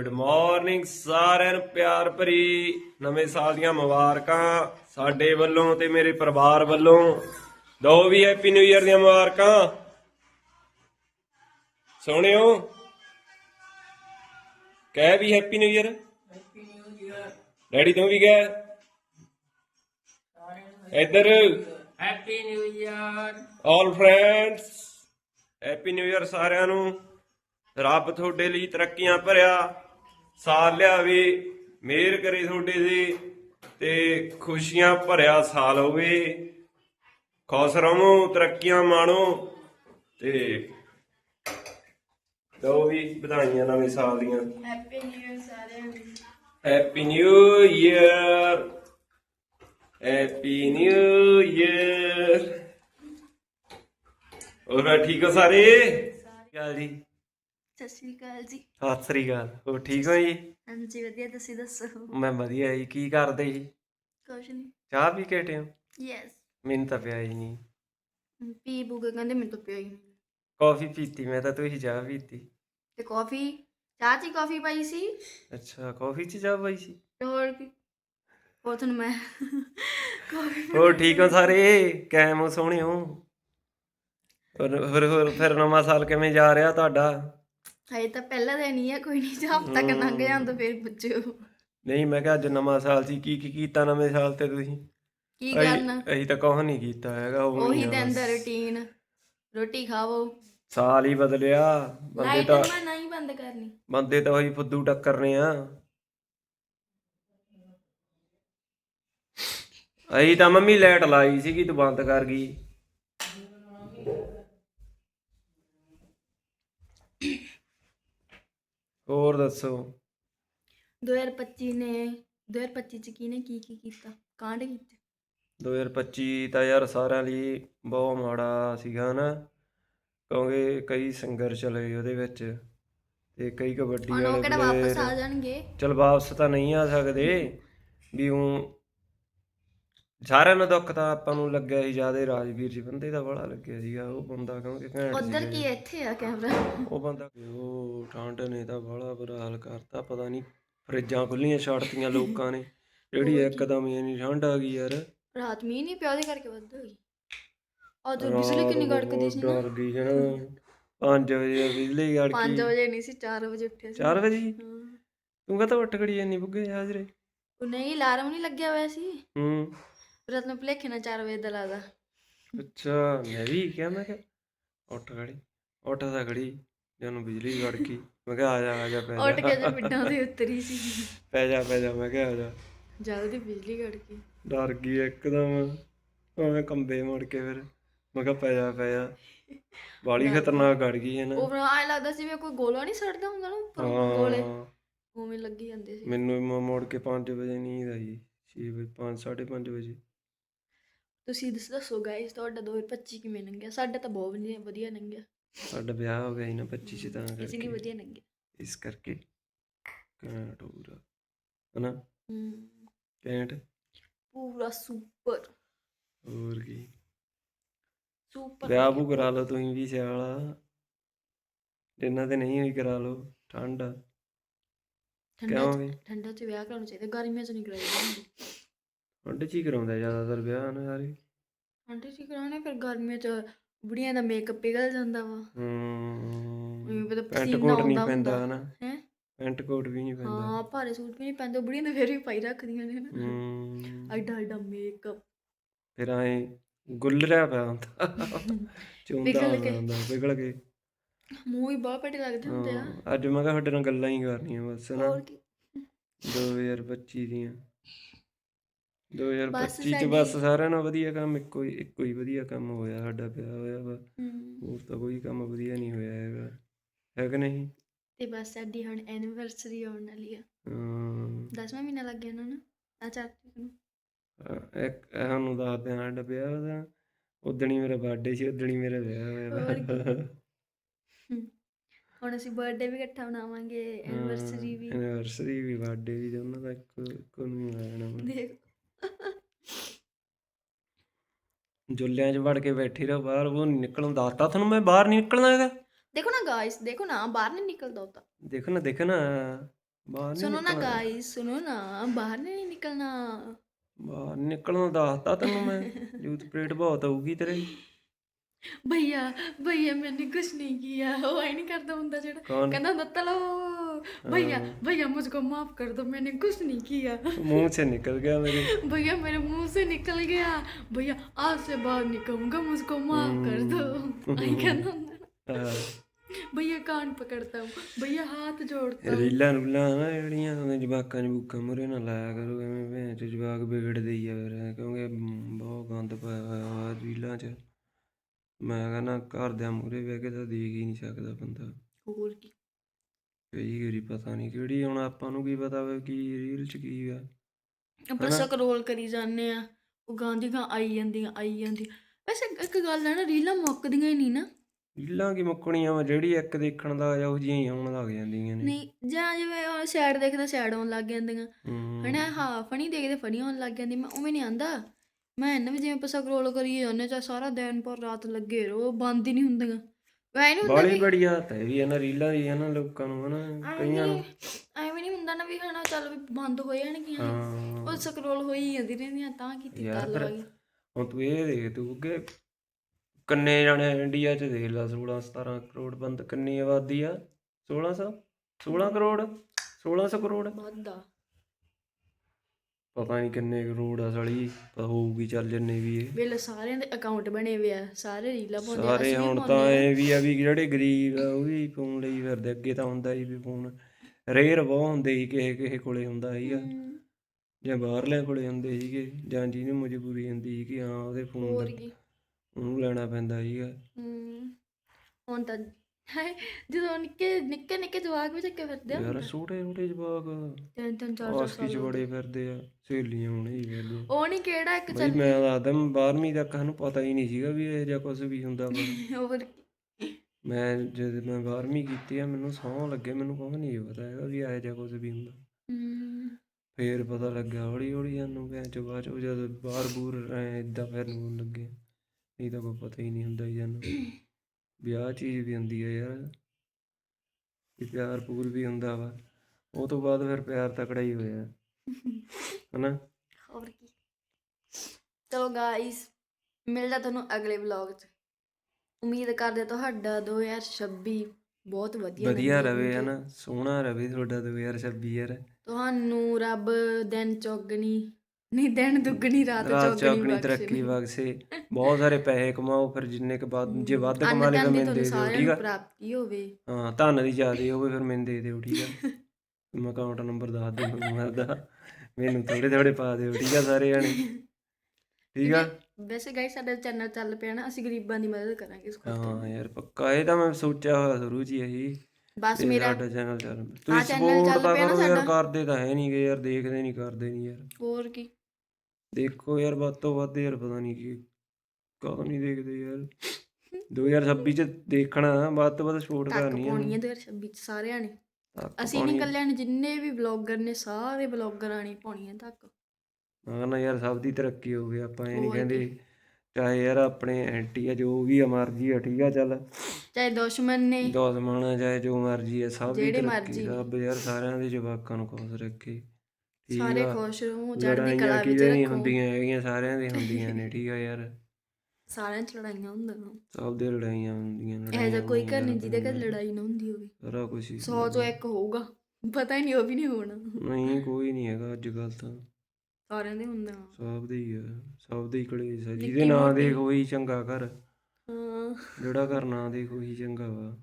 Good morning ਸਾਰਿਆਂ ਨੂੰ ਪਿਆਰ ਭਰੀ ਨਵੇਂ ਸਾਲ ਦੀਆਂ ਮੁਬਾਰਕਾਂ ਸਾਡੇ ਵੱਲੋਂ ਤੇ ਮੇਰੇ ਪਰਿਵਾਰ ਵੱਲੋਂ। ਦੋ ਵੀ ਹੈਪੀ ਨਿਊ ਇਅਰ ਦੀਆਂ ਮੁਬਾਰਕਾਂ। ਸੋਹਣਿਓ ਕਹਿ ਵੀ ਹੈਪੀ ਨਿਊ ਇਅਰ ਡੈਡੀ ਤੂੰ ਵੀ ਕਹਿ ਇੱਧਰ। Happy new year all friends happy new year ਸਾਰਿਆਂ ਨੂੰ। ਰੱਬ ਤੁਹਾਡੇ ਲਈ ਤਰੱਕੀਆਂ ਭਰਿਆ। ਸਾਲ ਲਿਆਵੇ ਮਿਹਰ ਕਰੇ ਤੁਹਾਡੇ ਤੇ ਤੇ ਖੁਸ਼ੀਆਂ ਭਰਿਆ ਸਾਲ ਹੋਵੇ। ਖੁਸ਼ ਰਹੋ ਤਰੱਕੀਆਂ ਮਾਣੋ ਤੇ ਦੋ ਵੀ ਵਧਾਈਆਂ ਨਵੇਂ ਸਾਲ ਦੀਆਂ। ਹੈਪੀ ਨਿਊ ਇਅਰ ਸਾਰਿਆਂ ਨੂੰ। Happy new year happy new year ਹੋਰ ਠੀਕ ਹੋ ਸਾਰੇ? ਗੱਲ ਜੀ? ਸਤਿ ਸ਼੍ਰੀ ਅਕਾਲ ਜੀ। ਸਤਿ ਸ੍ਰੀ ਅਕਾਲ। ਹੋ ਠੀਕ ਹੋ ਜੀ? ਹਾਂਜੀ ਵਧੀਆ ਤੁਸੀਂ ਦੱਸੋ? ਮੈਂ ਵਧੀਆ ਜੀ। ਕੀ ਕਰਦੇ ਜੀ? ਕੁਛ ਨਹੀਂ ਚਾਹ ਪੀ ਕੇ ਹਟੇ ਹੋ? ਯੈਸ ਮੈਨੂੰ ਤਾਂ ਪਿਆ ਹੀ ਨਹੀਂ। ਪੀ ਬੂਗੇ ਕਹਿੰਦੇ ਮੈਨੂੰ ਤਾਂ ਪਿਆ ਹੀ ਨਹੀਂ। ਕਾਫੀ ਪੀਤੀ ਮੈਂ ਤਾਂ ਤੁਸੀਂ ਚਾਹ ਪੀਤੀ। ਤੇ ਕਾਫੀ? ਚਾਹ ਚ ਕਾਫੀ ਪਾਈ ਸੀ? ਅੱਛਾ ਕਾਫੀ ਚ ਚਾਹ ਪਾਈ ਸੀ? ਤੇ ਹੋਰ ਕੀ? ਹੋਰ ਤੁਹਾਨੂੰ ਮੈਂ ਕਾਫੀ ਹੋਰ ਠੀਕ ਹੋ ਸਾਰੇ? ਕੈਮ ਹੋ ਸੋਹਣੇ ਹੋ? ਹੋਰ ਹੋਰ ਹੋਰ ਫਿਰ ਨਵਾਂ ਸਾਲ ਕਿਵੇਂ ਜਾ ਰਿਹਾ ਤੁਹਾਡਾ? ਹਜੇ ਤਾਂ ਪਹਿਲਾ ਦਿਨ ਹੀ ਹੈ ਕੋਈ ਨਹੀਂ ਜਾਂ ਹਫਤਾ ਕ ਲੰਘ ਜਾਂਦਾ ਫਿਰ ਪੁੱਛੋ। ਨਹੀਂ ਮੈਂ ਕਿਹਾ ਅੱਜ ਨਵਾਂ ਸਾਲ ਸੀ ਕੀ ਕੀ ਕੀਤਾ ਨਵੇਂ ਸਾਲ ਤੇ ਤੁਸੀਂ? ਕੀ ਅਸੀਂ ਕਰਨਾ ਅਸੀਂ ਤਾਂ ਕੁਛ ਨਹੀਂ ਕੀਤਾ ਹੈਗਾ ਉਹ ਉਹੀ ਆ ਦਿਨ ਦਾ। ਰੁਟੀਨ ਰੋਟੀ ਖਾਵੋ। ਸਾਲ ਹੀ ਬਦਲਿਆ ਬੰਦੇ ਲਾਈਟ ਤਾਂ ਮੈਂ ਨਹੀਂ ਬੰਦ ਕਰਨੀ। ਬੰਦੇ ਤਾਂ ਉਹੀ ਫੁੱਦੂ ਟੱਕਰਨੇ ਆ। ਅਹੀਂ ਤਾਂ ਮੰਮੀ ਲਾਈਟ ਲਾਈ ਸੀਗੀ ਤੂੰ ਬੰਦ ਕਰ ਗਈ। ਹੋਰ ਦੱਸੋ? 2025 ਨੇ 2025 ਚ ਕਿਹਨੇ ਕੀ ਕੀ ਕੀਤਾ? ਕਾਂਡ ਕੀਤੇ? 2025 ਤਾਂ ਯਾਰ ਸਾਰਿਆਂ ਲਈ ਬਹੁਤ ਮਾੜਾ ਸੀਗਾ ਨਾ। ਕਿਉਂਕਿ ਕਈ ਸੰਘਰਸ਼ ਲਏ ਉਹਦੇ ਵਿੱਚ ਤੇ ਕਈ ਕਬੱਡੀ ਹੁਣ ਉਹ ਵਾਲੇ ਕਿਹੜਾ ਵਾਪਸ ਆ ਜਾਣਗੇ? ਚਲ ਵਾਪਸ ਤਾਂ ਨਹੀਂ ਆ ਸਕਦੇ। ਵੀ ਉਹ ਸਾਰਿਆਂ ਨੂੰ ਦੁੱਖ ਤਾਂ ਆਪਾਂ ਨੂੰ ਲੱਗਿਆ ਸੀ ਜਿਆਦੇ ਰਾਜਵੀਰ ਜੀ ਬੰਦੇ ਦਾ ਬੜਾ ਲੱਗਿਆ ਸੀਗਾ ਉਹ ਬੰਦਾ ਕਿਉਂਕਿ ਘੈਂਟ ਉਧਰ। ਕੀ ਹੈ? ਇੱਥੇ ਆ ਕੈਮਰਾ। ਉਹ ਬੰਦਾ ਉਹ ਠੰਡ ਨੇ ਤਾਂ ਬੜਾ ਬੁਰਾ ਹਾਲ ਕਰਤਾ ਪਤਾ ਨਹੀਂ ਫਰਿੱਜਾਂ ਖੁੱਲੀਆਂ ਛੱਡਤੀਆਂ ਲੋਕਾਂ ਨੇ। ਜਿਹੜੀ ਇੱਕਦਮ ਹੀ ਇੰਨੀ ਠੰਡ ਆ ਗਈ ਯਾਰ। ਰਾਤ ਮੀਂਹ ਨਹੀਂ ਪਿਆ ਉਹਦੇ ਕਰਕੇ ਵੱਧ ਹੋ ਗਈ। ਅੱਜ ਬਿਜਲੀ ਕਿੰਨੀ ਰਾਤ ਗੜਕਦੀ ਸੀ ਨਾ। ਡਰ ਗਈ ਜਣਾ 5 ਵਜੇ ਬਿਜਲੀ 5 ਗੜਕੀ। ਵਜੇ ਨਹੀਂ ਸੀ 4 ਵਜੇ ਉੱਠਿਆ ਸੀ। 4 ਵਜੇ? ਹਾਂ। ਤੂੰ ਕਹਤਾ ਉੱਠ ਖੜੀ ਇੰਨੀ ਬੁੱਗੇ ਹਾਜ਼ਰੇ? ਉਹ ਨਹੀਂ ਅਲਾਰਮ ਨਹੀਂ ਲੱਗਿਆ ਹੋਇਆ ਸੀ। ਹੂੰ। ਰਾਤ ਨੂੰ ਭਲੇਖੇ ਨਾਲ 4 ਵਜੇ ਦਾ ਲਾਦਾ ਅੱਛਾ ਮੈਂ ਵੀ ਕਿਹਾ ਮੈਂ ਕਿਹਾ ਉੱਠ ਖੜੀ ਉੱਠ ਤਾਂ ਖੜੀ ਜਦੋਂ ਬਿਜਲੀ ਗੜਕੀ ਮੈਂ ਕਿਹਾ ਆ ਜਾ ਆ ਜਾ ਪੈ ਜਾ। ਉੱਠ ਕੇ ਜੇ ਪਿੰਡਾਂ ਦੇ ਉਤਰੀ ਸੀ। ਪੈ ਜਾ ਪੈ ਜਾ ਮੈਂ ਕਿਹਾ ਆ ਜਾ। ਜਲਦੀ ਬਿਜਲੀ ਗੜਕੀ ਡਰ ਗਈ ਇੱਕਦਮ। ਉਹਨੇ ਕੰਬੇ ਮੁੜ ਕੇ ਫਿਰ ਮੈਂ ਕਿਹਾ ਪੈ ਜਾ ਪੈ ਜਾ। ਬਾਲੀ ਖਤਰਨਾਕ ਗੜ ਗਈ ਹੈ ਨਾ। ਉਹ ਆਏ ਲੱਗਦਾ ਸੀ ਵੀ ਕੋਈ ਗੋਲਾ ਨਹੀਂ ਸੜਦਾ ਹੁੰਦਾ ਨਾ ਉੱਪਰੋਂ ਗੋਲੇ। ਉਵੇਂ ਲੱਗੀ ਜਾਂਦੇ ਸੀ। ਮੈਨੂੰ ਮੁੜ ਕੇ 5 ਵਜੇ ਨੀਂਦ ਆਈ। 6 ਵਜੇ 5 5:30 ਵਜੇ। ਤੁਸੀਂ ਦੱਸ- ਦੱਸੋ ਗਾਇਸ ਤੁਹਾਡਾ 2025 ਕਿਵੇਂ ਲੰਘਿਆ? ਸਾਡਾ ਤਾਂ ਬਹੁਤ ਵਧੀਆ ਵਧੀਆ ਲੰਘਿਆ। ਸਾਡਾ ਵਿਆਹ ਹੋ ਗਿਆ ਸੀ ਨਾ 25 ਚ ਤਾਂ ਕਰਕੇ। ਵਧੀਆ ਲੰਘਿਆ। ਇਸ ਕਰਕੇ। ਪੂਰਾ ਹਨਾ? ਘੈਂਟ। ਪੂਰਾ ਸੁਪਰ ਹੋਰ ਕੀ? ਸੁਪਰ ਵਿਆਹ ਬੂ ਕਰਾ ਲਓ ਤੁਸੀਂ ਵੀ ਸਿਆਲਾ। ਜਿੰਨਾ ਤੇ ਨਹੀਂ ਹੋਈ ਕਰਾ ਲਓ। ਠੰਡ। ਆ ਠੰਡਾ ਕਿਉਂ ਵੀ? ਠੰਡਾ ਚ ਵਿਆਹ ਕਰਾਉਣਾ ਚਾਹੀਦਾ। ਗਰਮੀਆਂ ਚ ਨਹੀਂ ਕਰਾਈਦਾ ਹੁੰਦੇ ਠੰਡ ਚ ਹੀ ਕਰਾਉਂਦਾ ਜ਼ਿਆਦਾਤਰ ਵਿਆਹ ਨਾ ਸਾਰੇ ਠੰਡੇ ਚ ਹੀ ਕਰਾਉਣੇ ਫਿਰ ਗਰਮੀਆਂ ਚ ਬੁੜੀਆਂ ਦਾ ਮੇਕਅਪ ਪਿਘਲ ਜਾਂਦਾ ਵਾ। ਹੂੰ ਪਤਾ ਪੈਂਟ ਕੋਟ ਨਹੀਂ ਪੈਂਦਾ। ਹਨਾ। ਹੈਂ? ਪੈਂਟ ਕੋਟ ਵੀ ਨਹੀਂ ਪੈਂਦਾ। ਹਾਂ ਭਾਰੇ ਸੂਟ ਵੀ ਨਹੀਂ ਪੈਂਦੇ ਬੁੜੀਆਂ ਤਾਂ ਫਿਰ ਵੀ ਪਾਈ ਰੱਖਦੀਆਂ ਨੇ। ਨਾ ਹੂੰ। ਐਡਾ ਐਡਾ ਮੇਕਅਪ ਫਿਰ ਐ ਗੁੱਲ ਰਿਹਾ ਪਿਆ ਹੁੰਦਾ। ਚੁੰਦਾ। ਹੁੰਦਾ ਪਿਘਲ ਕੇ। ਮੂੰਹ ਵੀ ਬਹੁਤ ਪਟੇ ਲੱਗਦੇ ਹੁੰਦੇ ਆ। ਅੱਜ ਮੈਂ ਕਿਹਾ ਤੁਹਾਡੇ ਨਾਲ ਗੱਲਾਂ ਹੀ ਕਰਨੀਆਂ ਬਸ ਨਾ ਹੋਰ ਕੀ। 2025 ਦੀਆਂ। 2025 ਚ ਸਾਡੀ- ਬਸ ਸਾਰਿਆਂ ਨਾਲ ਵਧੀਆ ਕੰਮ ਇੱਕੋ ਹੀ ਇੱਕੋ ਹੀ ਵਧੀਆ ਕੰਮ ਹੋਇਆ ਸਾਡਾ ਵਿਆਹ ਹੋਇਆ ਵਾ। ਹਮ, ਹੋਰ ਤਾਂ ਕੋਈ ਕੰਮ ਵਧੀਆ ਨਹੀਂ ਹੋਇਆ ਹੈਗਾ। ਹੈ ਕਿ ਨਹੀਂ? ਤੇ ਬਸ ਸਾਡੀ ਹੁਣ ਐਨੀਵਰਸਰੀ ਆਉਣ ਵਾਲੀ ਆ। ਹਾਂ। 10ਵਾਂ ਮਹੀਨਾ ਲੱਗ ਗਿਆ ਨਾ ਨਾ ਆ ਚਾਰ ਤਰੀਕ ਨੂੰ। ਅਹ ਇੱਕ ਇਹ ਸਾਨੂੰ ਦੱਸਦੇ ਹਾਂ ਸਾਡਾ ਵਿਆਹ ਦਾ ਉਦਣ ਹੀ ਮੇਰਾ ਬਰਥਡੇ ਸੀ ਉਦਣ ਹੀ ਮੇਰਾ ਵਿਆਹ ਹੋਇਆ ਹੋਰ ਹਮ, ਹੁਣ ਅਸੀਂ ਬਰਥਡੇ ਵੀ ਇਕੱਠਾ ਮਨਾਵਾਂਗੇ ਐਨੀਵਰਸਰੀ ਵੀ। ਐਨੀਵਰਸਰੀ ਵੀ ਬਰਥਡੇ ਵੀ ਦੋਨਾਂ ਦਾ ਇੱਕੋ ਇੱਕੋ ਨੂੰ ਹੀ ਹੋਇਆ ਨਾ ਦੇਖ। ਜੁੱਲਿਆਂ 'ਚ ਵੜ ਕੇ ਬੈਠੀ ਰਹੋ ਬਾਹਰ ਉਹ ਨਹੀਂ ਨਿਕਲਣ ਦੱਸਤਾ ਤੁਹਾਨੂੰ ਮੈਂ ਬਾਹਰ ਨਹੀਂ ਨਿਕਲਣਾ ਹੈਗਾ। देखो ना गाइस देखो ना बाहर नहीं निकलता होता ਦੇਖੋ ਨਾ ਦੇਖੋ ਨਾ ਬਾਹਰ ਨਹੀਂ सुनो ना ਨਿਕਲਣਾ। ਹੈਗਾ। गाइस सुनो ना बाहर नहीं निकलना ਬਾਹਰ ਨਹੀਂ ਨਿਕਲਣਾ ਦੱਸਤਾ ਤੈਨੂੰ ਮੈਂ ਯੂਥ ਪਰੇਡ ਬਹੁਤ ਆਊਗੀ ਤੇਰੇ। ਭਈਆ ਭਈਆ ਮੈਨੇ ਕੁਛ ਨਹੀਂ ਕੀਤਾ ਉਹ ਐ ਨਹੀਂ ਕਰਦਾ ਹੁੰਦਾ ਜਿਹੜਾ ਕਹਿੰਦਾ ਹੁੰਦਾ ਤਲੋ भैया भैया मुझको माफ कर दो मैंने कुछ नहीं किया ਮੂੰਹ ਸੇ ਨਿਕਲ ਗਿਆ ਮੇਰੇ भैया मेरे मुंह से निकल गया भैया आज से बाहर नहीं कहूंगा मुझको माफ कर दो आई कहना ਹੁੰਦਾ ना। ਹਾਂ, भैया कान पकड़ता हूँ भैया हाथ जोड़ता हूँ ਰੀਲਾਂ ਰੂਲਾਂ ਨਾ ਜਿਹੜੀਆਂ ਉਹਨੇ ਜਵਾਕਾਂ ਨੂੰ ਬੁੱਕਾ ਮੁਰੇ ਨਾ ਲਾਇਆ ਕਰੋ ਐਵੇਂ ਭੈਣ ਚ ਜਵਾਕ ਵਿਗੜਦੇ ਹੀ ਆ ਫਿਰ ਕਿਉਂਕਿ ਮ, ਬਹੁਤ ਗੰਦ ਪਾਇਆ ਹੋਇਆ ਵਾ ਰੀਲਾਂ 'ਚ ਮੈਂ ਕਹਿੰਦਾ ਘਰਦਿਆਂ ਮੂਰੇ ਬਹਿ ਕੇ ਤਾਂ ਦੇਖ ਹੀ ਨਹੀਂ ਸਕਦਾ ਬੰਦਾ ਹੋਰ ਕੀ ਕਈ ਵਾਰੀ ਪਤਾ ਨਹੀਂ ਕਿਹੜੀ ਹੁਣ ਆਪਾਂ ਨੂੰ ਕੀ ਪਤਾ ਵਾ ਕੀ ਰੀਲ 'ਚ ਕੀ ਆ। ਆਪਾਂ ਹਨਾ? ਸਕਰੋਲ ਕਰੀ ਜਾਂਦੇ ਆ ਉਹ ਗਾਂਦੀ ਗਾਂ ਆਈ ਜਾਂਦੀਆਂ ਆਈ ਜਾਂਦੀਆਂ ਵੈਸੇ ਇੱਕ ਗੱਲ ਹੈ ਨਾ ਰੀਲਾਂ ਮੁੱਕਦੀਆਂ ਹੀ ਨਹੀਂ ਨਾ। ਰੀਲਾਂ ਕੀ ਮੁੱਕਣੀਆਂ ਵਾ ਜਿਹੜੀ ਇੱਕ ਦੇਖਣ ਦਾ ਇਹੋ ਜਿਹੀਆਂ ਹੀ ਆਉਣ ਲੱਗ ਜਾਂਦੀਆਂ ਨੇ। ਨਹੀਂ ਜਾਂ ਜਿਵੇਂ ਸੈਡ ਦੇਖਦਾ ਸੈਡ ਆਉਣ ਲੱਗ ਜਾਂਦੀਆਂ। ਹਮ, ਹਨਾ ਹਾਂ। ਫਣੀ ਦੇਖਦੇ ਫਣੀ ਆਉਣ ਲੱਗ ਜਾਂਦੀ ਮੈਂ ਉਵੇਂ ਨਹੀਂ ਆਂਦਾ। ਮੈਂ ਇਹਨਾਂ ਵੀ ਜਿਵੇਂ ਆਪਾਂ ਸਕਰੋਲ ਕਰੀਏ ਜਾਂਦੇ ਚਾਹੇ ਸਾਰਾ ਦਿਨ ਪਰ ਰਾਤ ਲੱਗੇ ਰਹੋ ਬੰਦ ਹੀ ਨਹੀਂ ਹੁੰਦੀਆਂ। ਨਹੀਂ ਹੁੰਦਾ ਵੀ ਬੜੀ ਆਦਤ ਹੈ ਵੀ ਇਹਨਾਂ ਰੀਲਾਂ ਦੀ ਨਾ ਲੋਕਾਂ ਨੂੰ ਹਨਾ ਕਈਆਂ ਨੂੰ। ਐਵੇਂ ਨਹੀਂ ਹੁੰਦਾ ਨਾ ਵੀ ਹਨਾ ਚੱਲ ਵੀ ਬੰਦ ਹੋ ਜਾਣਗੀਆਂ ਹਾਂ। ਉਹ ਸਕਰੋਲ ਹੋਈ ਜਾਂਦੀ ਰਹਿੰਦੀਆਂ ਤਾਂ ਕੀਤੀ ਯਾਰ ਗੱਲ ਫਿਰ- ਹੁਣ ਤੂੰ ਇਹ ਦੇਖ ਤੂੰ ਅੱਗੇ ਕਿੰਨੇ ਜਾਣੇ ਇੰਡੀਆ 'ਚ ਦੇਖ ਲਾ 16 17 ਕਰੋੜ ਬੰਦ ਕਿੰਨੀ ਆਬਾਦੀ ਆ? 1600 16 ਕਰੋੜ? 1600 ਕਰੋੜ? ਵਾਧਾ ਪਤਾ ਨਹੀਂ ਕਿੰਨੇ ਕਰੋੜ ਆ ਸਾਲੀ ਪਰ ਹੋਊਗੀ ਚੱਲ ਜੰਨੇ ਵੀ ਇਹ। ਵੇਲੇ ਸਾਰਿਆਂ ਦੇ ਅਕਾਊਂਟ ਬਣੇ ਹੋਏ ਆ ਸਾਰੇ ਰੀਲਾਂ ਪਾਉਂਦੇ ਆ, ਸਾਰੇ ਅਸੀਂ ਵੀ ਹੁਣ ਤਾਂ ਪਾਉਂਦੇ ਆ। ਐ ਵੀ ਆ ਵੀ ਜਿਹੜੇ ਗਰੀਬ ਆ ਉਹ ਵੀ ਫੋਨ ਲਈ ਫਿਰਦੇ ਅੱਗੇ ਤਾਂ ਹੁੰਦਾ ਸੀ ਵੀ ਫੋਨ ਰੇਅਰ ਬਹੁਤ ਹੁੰਦੇ ਸੀ ਕਿਸੇ ਕਿਸੇ ਕੋਲੇ ਹੁੰਦਾ ਸੀਗਾ। ਹਮ, ਜਾਂ ਬਾਹਰਲਿਆਂ ਕੋਲੇ ਹੁੰਦੇ ਸੀਗੇ ਜਾਂ ਜਿਹਨੂੰ ਮਜਬੂਰੀ ਹੁੰਦੀ ਸੀ ਕਿ ਹਾਂ ਉਹਦੇ ਫੋਨ ਹੋਰ ਦਾ ਕੀ। ਉਹਨੂੰ ਲੈਣਾ ਪੈਂਦਾ ਸੀਗਾ। ਹਮ, ਹੁਣ ਤਾਂ ਹਾਏ, ਜਦੋਂ ਨਿੱਕੇ ਨਿੱਕੇ ਨਿੱਕੇ ਜਵਾਕ ਵੀ ਚੱਕੇ ਫਿਰਦੇ ਆ ਯਾਰ ਛੋਟੇ ਛੋਟੇ ਜਵਾਕ ਤਿੰਨ ਤਿੰਨ ਚਾਰ ਚਾਰ ਆਸਕੀ ਚ ਸਾਲ ਬੜੇ ਫਿਰਦੇ ਆ ਸਹੇਲੀਆਂ ਹੋਣੇ ਹੀ ਫਿਰਦੇ। ਉਹ ਨਹੀਂ ਕਿਹੜਾ ਇੱਕ ਬਈ ਚੱਲ ਮੈਂ ਦੱਸਦਾ 12ਵੀਂ ਤੱਕ ਸਾਨੂੰ ਪਤਾ ਹੀ ਨਹੀਂ ਸੀਗਾ ਵੀ ਇਹ ਜਿਹਾ ਕੁਝ ਵੀ ਹੁੰਦਾ ਵਾ। ਹੋਰ ਕੀ। ਮੈਂ ਜਦ ਮੈਂ 12ਵੀਂ ਕੀਤੀ ਆ ਮੈਨੂੰ ਸੌਂ ਲੱਗੇ ਮੈਨੂੰ ਕੁਝ ਨਹੀਂ ਪਤਾ ਹੈਗਾ ਵੀ ਇਹ ਜਿਹਾ ਕੁਝ ਵੀ ਹੁੰਦਾ। ਹਮ, ਫੇਰ ਪਤਾ ਲੱਗਿਆ ਹੌਲੀ ਹੌਲੀ ਸਾਨੂੰ ਭੈਣ ਚੋ ਬਾਅਦ ਚੋ ਜਦ ਬਾਹਰ ਬੂਰ ਇਦਾਂ ਫਿਰਨ ਨੂੰ ਲੱਗੇ। ਨਹੀਂ ਤਾਂ ਕੋਈ ਪਤਾ ਹੀ ਨਹੀਂ ਹੁੰਦਾ ਸਾਨੂੰ। ਵੀ ਆਹ ਚੀਜ਼ ਵੀ ਹੁੰਦੀ ਹੈ ਯਾਰ। ਵੀ ਪਿਆਰ ਪੂਰ ਵੀ ਹੁੰਦਾ ਵਾ। ਉਹ ਤੋਂ ਬਾਅਦ ਫਿਰ ਪਿਆਰ ਤਕੜਾ ਹੀ ਹੋਇਆ। ਹਨਾ? ਹੋਰ ਕੀ। ਚਲੋ ਗਾਇਸ ਮਿਲਦਾ ਤੁਹਾਨੂੰ ਅਗਲੇ ਵਲੌਗ 'ਚ। ਉਮੀਦ ਕਰਦੇ ਤੁਹਾਡਾ 2026 ਬਹੁਤ ਵਧੀਆ ਵਧੀਆ ਰਵੇ। ਹਨਾ? ਸੋਹਣਾ ਰਵੇ ਤੁਹਾਡਾ 2026 ਯਾਰ। ਤੁਹਾਨੂੰ ਰੱਬ ਦਿਨ ਚੌਗਣੀ। ਨਹੀਂ ਦਿਨ ਦੁੱਗਣੀ ਰਾਤ ਚੌਗਣੀ। ਤਰੱਕੀ ਬਖਸ਼ੇ। ਬਹੁਤ ਸਾਰੇ ਪੈਸੇ ਕਮਾਓ ਫਿਰ ਜਿੰਨੇ ਕ ਬਾਅਦ ਜੇ ਵੱਧ ਕਮਾ ਤਾਂ ਧਨ ਦੀ ਦਿਓ ਠੀਕ ਆ? ਪ੍ਰਾਪਤੀ ਹੋਵੇ। ਹਾਂ ਧੰਨ ਦੀ ਜ਼ਿਆਦੇ ਹੋਵੇ ਫਿਰ ਮੈਨੂੰ ਦੇ ਦਿਓ ਠੀਕ ਆ? ਮੈਂ ਅਕਾਊਂਟ ਨੰਬਰ ਦੱਸ ਦਿਓ ਮੈਨੂੰ ਮਰਦਾ ਮੈਨੂੰ ਥੋੜੇ ਥੋੜੇ ਪਾ ਦਿਓ ਠੀਕ ਆ ਸਾਰੇ ਜਾਣੇ? ਠੀਕ ਆ? ਵੈਸੇ ਗਾਇਸ ਸਾਡਾ ਚੈਨਲ ਚੱਲ ਪਿਆ ਨਾ ਅਸੀਂ ਗਰੀਬਾਂ ਦੀ ਮਦਦ ਕਰਾਂਗੇ ਇਸ ਖਾਤਰ ਹਾਂ ਯਾਰ ਪੱਕਾ ਇਹ ਤਾਂ ਮੈਂ ਸੋਚਿਆ ਹੋਇਆ ਸ਼ੁਰੂ ਹੀ ਇਹੀ ਬਸ ਮੇਰਾ ਸਾਡਾ ਚੈਨਲ ਚੱਲ ਤੁਸੀਂ ਸਪੋਰਟ ਤਾਂ ਕਰੋ ਯਾਰ। ਕਰਦੇ ਤਾਂ ਹੈ ਨਹੀਂਗੇ ਯਾਰ ਦੇਖਦੇ ਨਹੀਂ ਕਰਦੇ ਨਹੀਂ ਯਾਰ। ਹੋਰ ਕੀ। ਦੇਖੋ ਯਾਰ ਵੱਧ ਤੋਂ ਵੱਧ ਯਾਰ ਪਤਾ ਨਹੀਂ ਕੀ ਕਦੋਂ ਨਹੀਂ ਦੇਖਦੇ ਯਾਰ। 2026 ਚ ਦੇਖਣਾ ਵੱਧ ਤੋਂ ਵੱਧ ਤੱਕ ਕਰਨੀ ਪਾਉਣੀ ਹੈ 2026 ਚ ਸਾਰਿਆਂ ਨੇ। ਤੱਕ ਅਸੀਂ ਨਹੀਂ ਕੱਲਿਆਂ ਨੇ ਜਿੰਨੇ ਵੀ ਵਲੌਗਰ ਨੇ ਸਾਰੇ ਵਲੌਗਰਾਂ ਨੇ ਪਾਉਣੀਆਂ ਤੱਕ। ਹਾਂ ਨਾ ਯਾਰ ਸਭ ਦੀ ਤਰੱਕੀ ਹੋਵੇ ਆਪਾਂ ਇਹ ਨਹੀਂ ਹੋਰ ਕਹਿੰਦੇ ਚਾਹੇ ਯਾਰ ਆਪਣੇ ਐਂਟੀ ਆ ਜੋ ਵੀ ਆ ਮਰਜ਼ੀ ਆ ਠੀਕ ਆ ਚੱਲ। ਚਾਹੇ ਦੁਸ਼ਮਣ ਨੇ। ਦੁਸ਼ਮਣ ਆ ਚਾਹੇ ਜੋ ਮਰਜ਼ੀ ਆ ਸਭ ਦੀ ਜਿਹੜੇ ਤਰੱਕੀ ਮਰਜ਼ੀ। ਰੱਬ ਯਾਰ ਸਾਰਿਆਂ ਦੇ ਜਵਾਕਾਂ ਨੂੰ ਖੁਸ਼ ਰੱਖੇ। ਠੀਕ ਸਾਰੇ ਆ ਖੁਸ਼ ਰਹੋ ਚੜ੍ਹਦੀ ਲੜਾਈਆਂ ਕਲਾ ਵਿੱਚ ਕਿਹਦੇ ਨਹੀਂ ਰੱਖੋ। ਹੁੰਦੀਆਂ ਹੈਗੀਆਂ? ਸਾਰਿਆਂ ਦੀ ਹੁੰਦੀਆਂ ਨੇ ਠੀਕ ਆ ਯਾਰ। ਸਾਰਿਆਂ ਚ ਲੜਾਈਆਂ ਹੁੰਦੀਆਂ ਸਭ ਦੇ ਲੜਾਈਆਂ ਹੁੰਦੀਆਂ ਇਹ ਜਿਹਾ ਲੜਾਈਆਂ ਕੋਈ ਘਰ ਨਹੀਂ ਜਿਹਦੇ ਘਰ ਲੜਾਈ ਨਾ ਹੁੰਦੀ ਹੋਵੇ। ਸਾਰਾ ਕੁਝ ਹੀ 100 ਚੋਂ ਇੱਕ ਹੋਊਗਾ। ਪਤਾ ਹੀ ਨਹੀਂ ਉਹ ਵੀ ਨਹੀਂ ਹੋਣਾ। ਨਹੀਂ ਕੋਈ ਨਹੀਂ ਹੈਗਾ ਅੱਜ ਕੱਲ ਤਾਂ। ਸਾਰਿਆਂ ਦੇ ਹੁੰਦਾ। ਸਭ ਦੇ ਹੀ ਆ ਸਭ ਦੇ ਹੀ ਕਲੇਸ਼ ਆ। ਜਿਹਦੇ ਨਾਂ। ਦੇ ਕੋਈ ਚੰਗਾ ਘਰ। ਹਾਂ। ਜਿਹੜਾ ਘਰ ਨਾਂ ਦੇ ਕੋਈ ਚੰਗਾ ਵਾ।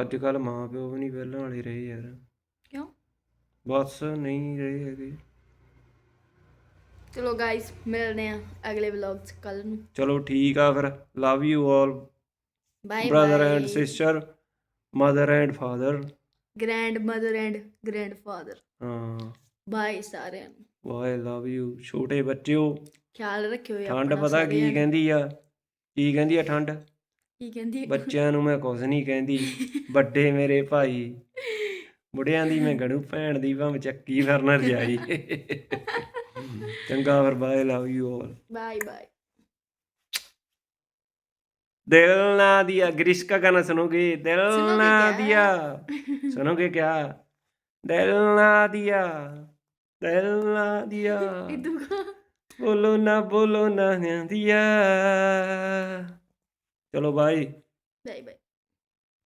ਅੱਜ ਕੱਲ ਮਾਂ ਪਿਓ ਵੀ ਨਹੀਂ ਪਹਿਲਾਂ ਵਾਲੇ ਰਹੇ ਯਾਰ। ਕਿਉਂ? ਬਸ ਨਹੀਂ ਰਹੇ ਹੈਗੇ। ਚਲੋ ਗਾਇਸ ਮਿਲਦੇ ਆ ਅਗਲੇ ਵਲੌਗ ਚ ਕੱਲ ਨੂੰ। ਚਲੋ ਠੀਕ ਆ ਫਿਰ। Love you all bye brother and bye sister mother and father grandmother and grandfather ਹਾਂ। ਬਾਏ ਸਾਰਿਆਂ ਨੂੰ। ਵਾਈ ਲਵ ਯੂ ਛੋਟੇ ਬੱਚਿਓ ਖਿਆਲ ਰੱਖਿਓ ਇਹ ਠੰਡ ਪਤਾ ਕੀ। ਕਹਿੰਦੀ ਆ? ਕੀ ਕਹਿੰਦੀ ਆ ਠੰਡ? ਕੀ ਕਹਿੰਦੀ ਬੱਚਿਆਂ ਨੂੰ ਮੈਂ ਕੁਝ ਨਹੀਂ ਕਹਿੰਦੀ। ਵੱਡੇ ਮੇਰੇ ਭਾਈ। ਬੁੜਿਆਂ ਦੀ ਮੈਂ ਗੜੂ ਭੈਣ ਦੀ ਭਾਵੇਂ ਚੱਕੀ ਫਿਰਨ ਰਜਾਈ ਚੰਗਾ ਫਿਰ bye love you all bye bye दिल ना दिया ग्रीस का गाना सुनोगे दिल सुनोगे ना क्या? दिया सुनोगे क्या दिल ना दिया दिल ना दिया ਇਦੂ बोलो ना बोलो ना दिया चलो भाई ਬਾਏ ਬਾਏ